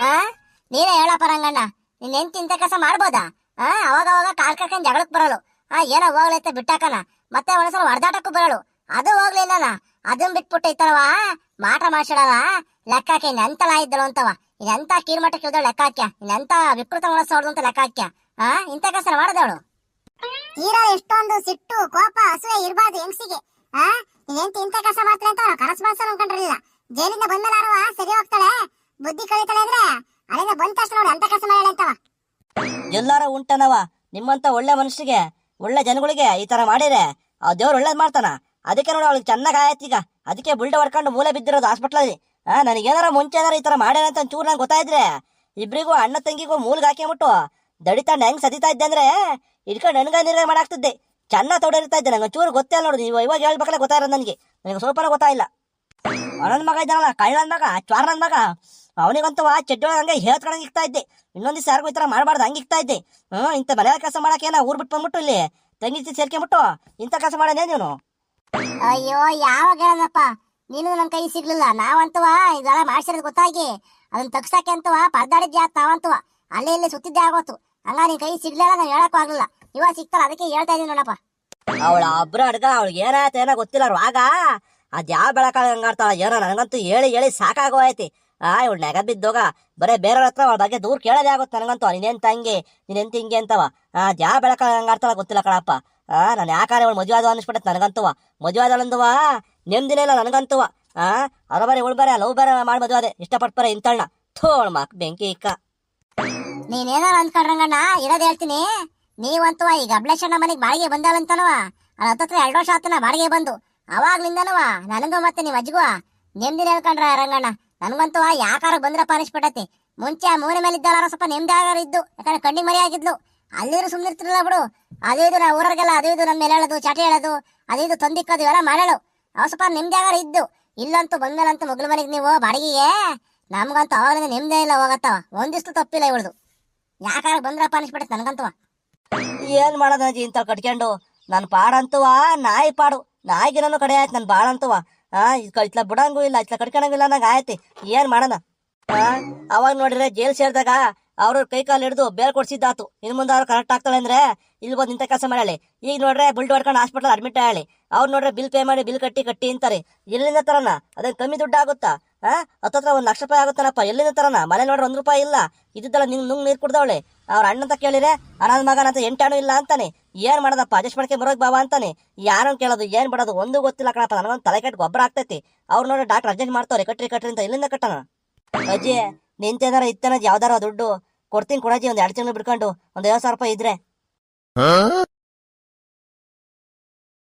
ಆ? ನೀನೇ ಹೇಳಪ್ಪ ರಂಗಣ್ಣ ನಿನ್ನ ಹೆಂಡ್ತಿ ಇಂಥ ಕೆಲಸ ಮಾಡ್ಬೋದಾ? ಆ? ಅವಾಗ ಅವಾಗ ಕಾಲ್ ಕರ್ಕೊಂಡ್ ಜಗಳಕ್ ಬರಲು. ಆ, ಏನೋ ಹೋಗ್ಲೈತೆ ಬಿಟ್ಟಾಕನ. ಮತ್ತೆ ಒಂದ್ಸಲ ಹೊಡೆದಾಟಕ್ಕೂ ಬರಲು. ಅದು ಹೋಗ್ಲಿಲ್ಲನ ಅದನ್ ಬಿಟ್ಬಿಟ್ಟು ಇತ್ತಲ್ವ? ಮಾಟ ಮಾಡ್ಸಿಡವ ಲೆಕ್ಕ ಹಾಕಿ ನೆಂತಲ ಇದ್ದಳು ಅಂತವ. ಇನ್ನೆಂತ ಕೀರ್ಮಟ್ಟಕ್ಕೆ ಇಳ್ದಳು ಲೆಕ್ಕ ಹಾಕ್ಯ. ಇನ್ನೆಂತ ವಿಕೃತ ಮನಸ್ಸು ಹೊಡ್ದು ಅಂತ ಲೆಕ್ಕ ಹಾಕ್ಯ. ಆ, ಇಂಥ ಕೆಲಸ ಮಾಡದವಳು. ತೀರಾ ಎಷ್ಟೊಂದು ಸಿಟ್ಟು, ಕೋಪ, ಅಸೂಯೆ ಇರಬಾರ್ದು ಹೆಂಗ್ಸಿಗೆ. ಆ? ನೀನ್ ಇಂಥ ಕೆಲಸ ಮಾಡ್ತಾಳೆ ಅಂತ ಕನಸು ಮನಸ್ಸು ಅನ್ಕೊಂಡಿರಲಿಲ್ಲ ಜೈಲಿಂದ ಬಂದ್ಮೇಲಾರುವ ಸರಿ ಹೋಗ್ತಾಳೆ? ಬುದ್ಧಿ ಕಳಿತಾಳೆ ಅಂದ್ರೆ ಬಂದ ತಕ್ಷಣ ಅಂತ ಕೆಲಸ ಮಾಡಿ ಅಂತವ. ಎಲ್ಲಾರ ಉಂಟನವ, ನಿಮ್ಮಂತ ಒಳ್ಳೆ ಮನುಷ್ಯರಿಗೆ, ಒಳ್ಳೆ ಜನಗಳಿಗೆ ಈ ತರ ಮಾಡಿದ್ರೆ ಆ ದೇವ್ರು ಒಳ್ಳೇದ್ ಮಾಡ್ತಾನ. ಅದಕ್ಕೆ ನೋಡಿ ಅವ್ಳಿಗೆ ಚೆನ್ನಾಗಿ ಆಯ್ತು ಈಗ. ಅದಕ್ಕೆ ಬುಲ್ಡ ಹೊಡ್ಕೊಂಡು ಮೂಲೆ ಬಿದ್ದಿರೋದು ಹಾಸ್ಪಿಟ್ಲಲ್ಲಿ. ಆ, ನನಗೇನಾರ ಮುಂಚೆ ಏನಾರ ಈ ತರ ಮಾಡ್ಯಾನ ಅಂತ ಒಂಚೂರು ನಂಗೆ ಗೊತ್ತಾಯಿದ್ರೆ ಇಬ್ರಿಗೂ ಅಣ್ಣ ತಂಗಿಗೂ ಮೂಲ್ಗೆ ಹಾಕಿಬಿಟ್ಟು ದಡಿತಾಂಡ್ ಹೆಂಗ್ ಸದಿತಾ ಇದ್ದೆ ಅಂದ್ರೆ ಇಟ್ಕೊಂಡು ನನ್ಗ ನಿರ್ಣಯ ಮಾಡಾಕ್ತಿದ್ದೆ. ಚೆನ್ನ ತೊಡರಿತಾ ಇದ್ದೆ ನಂಗೆ ಚೂರು ಗೊತ್ತೇ ನೋಡಿ, ನೀವು ಇವಾಗ ಹೇಳ್ಬೇಕಲ್ಲ ಗೊತ್ತಾಯಿರೋದು ನನಗೆ. ನನಗೆ ಸ್ವಲ್ಪನೂ ಗೊತ್ತಾಯಿಲ್ಲ ಅಣ್ಣನ ಮಗ ಇದ್ದಾನಲ್ಲ ಕಳ್ಳನ ಮಗ ಚ್ವಾರನ ಮಗ. ಅವನಿಗಂತೂ ಆ ಚೆಡ್ಡೊಳಗೆ ಹಂಗೆ ಹೇಳ್ತ್ಕೊಂಡಂಗೆ ಇಕ್ತಾ ಇದ್ದೆ. ಇನ್ನೊಂದು ದಿವಸ ಯಾರಿಗೂ ಈ ಥರ ಮಾಡಬಾರ್ದು ಹಂಗೆ ಇಕ್ತಾ ಇದ್ದೆ. ಹ್ಞೂ ಇಂಥ ಮನೆ ಕೆಲಸ ಮಾಡಕ್ಕೆ ಏನ ಊರ್ ಬಿಟ್ಟು ಬಂದ್ಬಿಟ್ಟು ಇಲ್ಲಿ? ತಂಗಿ ಸೇರ್ಕೊಂಬಿಟ್ಟು ಇಂಥ ಕೆಲಸ ಮಾಡೋಣ ನೀನು? ಅಯ್ಯೋ ಯಾವಾಗ ಹೇಳಪ್ಪ ನೀನು ನನ್ ಕೈ ಸಿಗ್ಲಿಲ್ಲ. ನಾವಂತವ ಇದೆಲ್ಲ ಮಾಡ್ಸಿರೋದು ಗೊತ್ತಾಗಿ. ಅದನ್ನ ತಗ್ಸಕ್ಕೆ ಅಂತವ ಪರ್ದಾಡಿದ್ಯಾ ತಾವಂತವ ಅಲ್ಲೇ ಇಲ್ಲಿ ಸುತ್ತಿದ್ದೆ ಆಗೋತು. ಅಲ್ಲ ನಿನ್ ಕೈ ಸಿಗ್ಲಿಲ್ಲ ನಾನು ಹೇಳಕ್ಕೂ ಆಗ್ಲಿಲ್ಲ. ಇವಾಗ ಸಿಗ್ತಾರ ಅದಕ್ಕೆ ಹೇಳ್ತಾ ಇದೀನಿ ನೋಡಪ್ಪ. ಅವಳ ಒಬ್ರು ಅಡ್ಗ ಅವಳಿಗೆ ಏನಾಯ್ತು ಏನೋ ಗೊತ್ತಿಲ್ಲ ಆಗ ಅದ್ ಯಾವ ಬೆಳಕಾಳ ಹಂಗಾಡ್ತಾಳ ಏನೋ ನನಗಂತೂ ಹೇಳಿ ಹೇಳಿ ಸಾಕಾಗೋಯ್ತಿ ಆ, ಇವಳು ನೆಗ ಬಿದ್ದೋಗ ಬರೇ ಬೇರೆಯವ್ರ ಹತ್ರ ಅವಳ ಬಗ್ಗೆ ದೂರ ಕೇಳೋದೇ ಆಗುತ್ತೆ ನನಗಂತೂ. ನೀನೇನ್ ತಂಗಿ ನೀನೆಂತ ಹಿಂಗೆ ಅಂತವ. ಆ, ಜಾ ಬೆಳಕ ಹಂಗಾಡ್ತಾಳ ಗೊತ್ತಿಲ್ಲ ಕಣಪ್ಪ. ಆ, ನಾನು ಯಾಕಾರ ಇವಳು ಮದುವೆ ಆದ ಅನ್ಸ್ಬಿಟ್ಟತ್ ನನಗಂತವ ಮದುವೆ ಆದಳಂದವ ನೆಮ್ಮದಿನೇ ಇಲ್ಲ ನನಗಂತವ ಆ, ಅವ್ರ ಬರೀ ಇವಳು ಬರ ಲವ್ ಬೇರೆ ಮಾಡಿ ಮದುವೆ ಅದೇ ಇಷ್ಟಪಟ್ಟು ಬರ ಇಂತಳ್ನ ಥೋಳ್ ಮಾಕ್ ಬೆಂಕಿ ಇಕ್ಕ ನೀನೇನಾರ ಅಂದ್ಕೊಂಡ್ರಂಗಣ್ಣ ಇರೋದ್ ಹೇಳ್ತೀನಿ. ನೀವಂತೂ ಈಗ ಅಬ್ಲೇಶಣ್ಣ ಮನೆಗೆ ಬಾಡಿಗೆ ಬಂದಾಳಂತನವ. ಅಲ್ಲ ಹತ್ತತ್ರ ಎರಡು ವರ್ಷ ಆತನ ಬಾಡಿಗೆ ಬಂದು. ಅವಾಗ್ಲಿಂದನವ, ನನಗೂ ಮತ್ತೆ ನೀವು ಅಜ್ಜಿಗೂ. ನೆಮ್ಮದಿ ಹೇಳ್ಕೊಂಡ್ರ ರಂಗಣ್ಣ. ನನಗಂತವ ಯಾಕಾರ ಬಂದ್ರಪ್ಪ ಅನಿಸ್ಬಿಟ್ಟತಿ ಮುಂಚೆ ಆ ಮೂಲೆ ಮೇಲೆ ಇದ್ದಾರ ಸ್ವಲ್ಪ ನೆಮ್ಮದಿ ಇದ್ದು, ಯಾಕಂದ್ರೆ ಕಣ್ಣಿ ಮರಿ ಆಗಿದ್ಲು. ಅಲ್ಲಿರು ಸುಮ್ಮನೆ ಬಿಡು. ಅದು ಇದು ನಾ ಊರವ್ರಿಗೆಲ್ಲ, ಅದು ಇದು ನಮ್ಮ ಮೇಲೆ ಹೇಳೋದು, ಚಾಟಿ ಹೇಳೋದು, ಅದು ಇದು ತಂದಿಕ್ಕೋದು ಇವೆಲ್ಲ ಮಾಡಳು. ಅವ ಸ್ವಲ್ಪ ನೆಮ್ಮದಿ ಆಗಾರ ಇದ್ದು. ಇಲ್ಲಂತೂ ಬಂದ್ಮೇಲಂತೂ ಮಗಳ ಮನೆಗೆ ನೀವು, ಬಾಡಿಗೆಗೆ ನಮ್ಗಂತೂ ಅವಾಗಲಿಂದ ನೆಮ್ಮದಿ ಇಲ್ಲ ಹೋಗತ್ತವ. ಒಂದಿಷ್ಟು ತಪ್ಪಿಲ್ಲ ಇವಳ್ದು. ಯಾಕಾರ ಬಂದ್ರಪ್ಪ ಅನಿಸ್ಬಿಟ್ಟೆ ನನಗಂತವ ಏನ್ ಮಾಡೋದು ಇಂತ ಕಟ್ಕೊಂಡು? ನನ್ನ ಪಾಡಂತವ, ನಾಯಿ ಪಾಡು. ನಾಯಿಗಿನೂ ಕಡೆ ಆಯ್ತು ನನ್ನ ಬಾಳಂತವ. ಆ ಇದ್ಕ ಇತ್ಲ ಬಿಡಂಗೂ ಇಲ್ಲ ಇತ್ಲ ಕಟ್ಕೊಳಂಗಿಲ್ಲ ನಂಗೆ ಆಯ್ತಿ. ಏನ್ ಮಾಡೋಣ? ಅವಾಗ ನೋಡಿದ್ರೆ ಜೈಲ್ ಸೇರಿದಾಗ ಅವ್ರ ಕೈ ಕಾಲು ಹಿಡಿದು ಬೇಲ್ ಕೊಡ್ಸಿದ್ದಾತು ಇನ್ ಮುಂದೆ ಅವ್ರು ಕರೆಕ್ಟ್ ಆಗ್ತಾಳೆ ಅಂದ್ರೆ ಇಲ್ಲಿ ಬಂದು ಇಂಥ ಕೆಲಸ ಮಾಡಲಿ ಈಗ ನೋಡ್ರೆ ಬುಲ್ಡ್ ಹೊಡ್ಕೊಂಡು ಹಾಸ್ಪಿಟಲ್ ಅಡ್ಮಿಟ್ ಆಗಲಿ ಅವ್ರು ನೋಡ್ರೆ ಬಿಲ್ ಪೇ ಮಾಡಿ ಬಿಲ್ ಕಟ್ಟಿ ಕಟ್ಟಿ ಅಂತಾರೆ. ಎಲ್ಲಿಂದ ತರನ ಅದನ್ನ ಕಮ್ಮಿ ದುಡ್ಡು ಆಗುತ್ತಾ? ಹಾ ಹತ್ತತ್ರ ಒಂದ್ ಲಕ್ಷ ರೂಪಾಯಿ ಆಗುತ್ತಾನಪ್ಪ? ಎಲ್ಲಿಂದ ತರನ ಮನೆ ನೋಡ್ರೆ ಒಂದ್ ರೂಪಾಯಿ ಇಲ್ಲ. ಇದ್ದಲ್ಲ ನಿಂಗ್ ನುಂಗ್ ನೀರ್ ಕುಡ್ದವಳೆ. ಅವ್ರ ಅಣ್ಣಂತ ಕೇಳಿದ್ರೆ, ಅನಾಥ ಮಗನ ಅಂತ ಎಂಟಾಣು ಇಲ್ಲ ಅಂತಾನೆ. ಏನ್ ಮಾಡೋದಪ್ಪ? ಅಡ್ಜಸ್ಟ್ ಮಾಡ್ಕೆ ಬರೋಕ್ ಬಾಬಾ ಅಂತಾನೆ. ಯಾರನ್ ಕೇಳೋದು, ಏನ್ ಬಿಡೋದು, ಒಂದು ಗೊತ್ತಿಲ್ಲ ಕಣಪ್ಪ. ನನಗೊಂದು ತಲೆ ಕೆಟ್ಟು ಗೊಬ್ಬರ ಆಗ್ತೈತಿ. ಅವ್ರು ನೋಡ್ರೆ ಡಾಕ್ಟರ್ ಅರ್ಜೆಂಟ್ ಮಾಡ್ತಾವ್ರೆ. ಕಟ್ರಿ ಕಟ್ರಿ ಅಂತ ಎಲ್ಲಿಂದ ಕಟ್ಟಣ? ಅಜ್ಜಿ ನಿಂತೇನಾರ ಇತ್ತನ ಯಾವ್ದಾರ ದುಡ್ಡು? ಕೊಡ್ತೀನಿ ಕೊಡಜ್ಜಿ ಒಂದು ಎರಡು ತಿಂಗಳು ಬಿಡ್ಕೊಂಡು ಒಂದ್ ಐವತ್ತು ಸಾವಿರ ರೂಪಾಯಿ ಇದ್ರೆ.